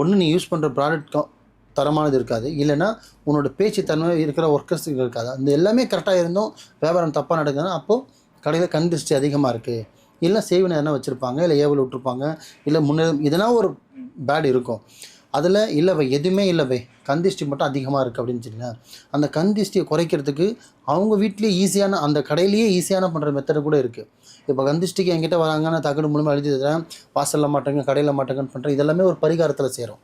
ஒன்று நீ யூஸ் பண்ணுற ப்ராடக்ட் தரமானது இருக்காது. இல்லைன்னா உன்னோட பேச்சு தன்மை இருக்கிற ஒர்க்கர்ஸ் இருக்காது. அந்த எல்லாமே கரெக்டாக இருந்தும் வியாபாரம் தப்பாக நடக்குதுன்னா அப்போது கடையில் கண் திருஷ்டி அதிகமாக இருக்குது இல்லை சேவினை எதனா வச்சுருப்பாங்க இல்லை ஏவல் விட்டுருப்பாங்க இல்லை முன்னே இதனா ஒரு பேட் இருக்கும். அதில் இல்லைவை எதுவுமே இல்லைவை கந்திஷ்டி மட்டும் அதிகமாக இருக்குது அப்படின்னு வச்சுக்கோங்களேன் அந்த கந்திஷ்டியை குறைக்கிறதுக்கு அவங்க வீட்லேயே ஈஸியான அந்த கடையிலேயே ஈஸியான பண்ணுற மெத்தடு கூட இருக்குது இப்போ கந்திஷ்டிக்கு என்கிட்ட வராங்கன்னா நான் தகடு மூலமாக எழுதி தரேன். வாசலில் மாட்டேங்க கடையில் மாட்டேங்கன்னு பண்ணுறேன் இதெல்லாமே ஒரு பரிகாரத்தில் சேரும்.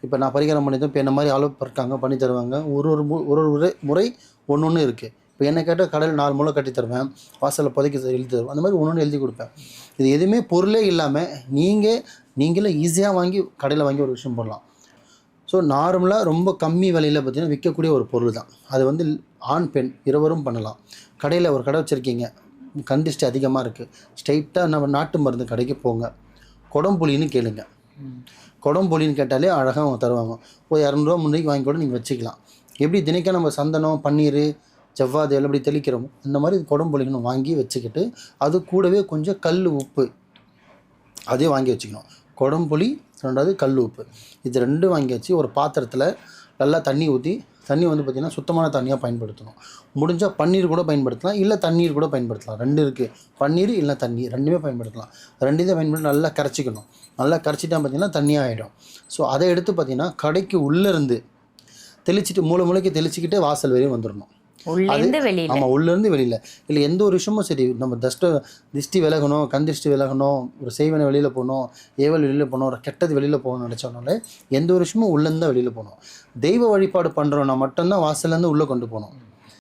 இப்போ நான் பரிகாரம் பண்ணிதான் இப்போ என்ன மாதிரி அளவு பண்ணி தருவாங்க. ஒரு ஒரு மு- ஒரு ஒரு முறை ஒன்று ஒன்று இருக்குது இப்போ என்ன கேட்டால் கடையில் நாலு மூலம் கட்டி தருவேன் வாசலில் புதைக்க எழுதி தருவேன். அந்த மாதிரி ஒன்று ஒன்று எழுதி கொடுப்பேன். இது எதுவுமே பொருளே இல்லாமல் நீங்கள் நீங்களே ஈஸியாக வாங்கி கடையில் வாங்கி ஒரு விஷயம் போடலாம். ஸோ நார்மலாக ரொம்ப கம்மி விலையில் பார்த்தீங்கன்னா விற்கக்கூடிய ஒரு பொருள் தான். அது வந்து ஆண் பெண் இருவரும் பண்ணலாம். கடையில் ஒரு கடை வச்சுருக்கீங்க கண்டிஸ்ட் அதிகமாக இருக்குது ஸ்ட்ரைட்டாக நம்ம நாட்டு மருந்து கடைக்கு போங்க. குடம்புலின்னு கேளுங்க. குடம்புலின்னு கேட்டாலே அழகாக அவங்க தருவாங்க. ஒரு இரநூறுவா முன்னைக்கு வாங்கி கூட நீங்கள் வச்சுக்கலாம். எப்படி தினைக்கும் நம்ம சந்தனம் பன்னீர் செவ்வாது எல்லாம் எப்படி இந்த அந்த மாதிரி குடம்புலிங்கன்னு வாங்கி வச்சுக்கிட்டு அது கூடவே கொஞ்சம் கல் உப்பு அதையும் வாங்கி வச்சுக்கணும். குடம்புளி ரெண்டாவது கல் உப்பு. இது ரெண்டும் வாங்கி வச்சு ஒரு பாத்திரத்தில் நல்லா தண்ணி ஊற்றி தண்ணி வந்து பார்த்திங்கன்னா சுத்தமான தண்ணியாக பயன்படுத்தணும். முடிஞ்சால் பன்னீர் கூட பயன்படுத்தலாம் இல்லை தண்ணீர் கூட பயன்படுத்தலாம். ரெண்டு இருக்குது பன்னீர் இல்லை தண்ணி ரெண்டுமே பயன்படுத்தலாம். ரெண்டுமே பயன்படுத்தி நல்லா கரைச்சிக்கணும். நல்லா கரைச்சிட்டா பார்த்திங்கன்னா தண்ணியாக ஆகிடும் ஸோ அதை எடுத்து பார்த்திங்கன்னா கடைக்கு உள்ளேருந்து தெளிச்சிட்டு மூளை மூளைக்கு தெளிச்சிக்கிட்டே வாசல் வரையும் வந்துடணும். ஆமாம் உள்ளேருந்து வெளியில். இல்லை எந்த ஒரு விஷயமும் சரி நம்ம தஷ்ட திஷ்டி விலகணும் கண் திஷ்டி விலகணும் ஒரு செய்வனை வெளியில் போகணும் ஏவல் வெளியில் போகணும் ஒரு கெட்டது வெளியில் போகணும்னு நினச்சோனாலே எந்த ஒரு விஷயமும் உள்ளேருந்து தான் வெளியில் போகணும். தெய்வ வழிபாடு பண்ணுறோன்னா மட்டும்தான் வாசல்லேருந்து உள்ளே கொண்டு போகணும்.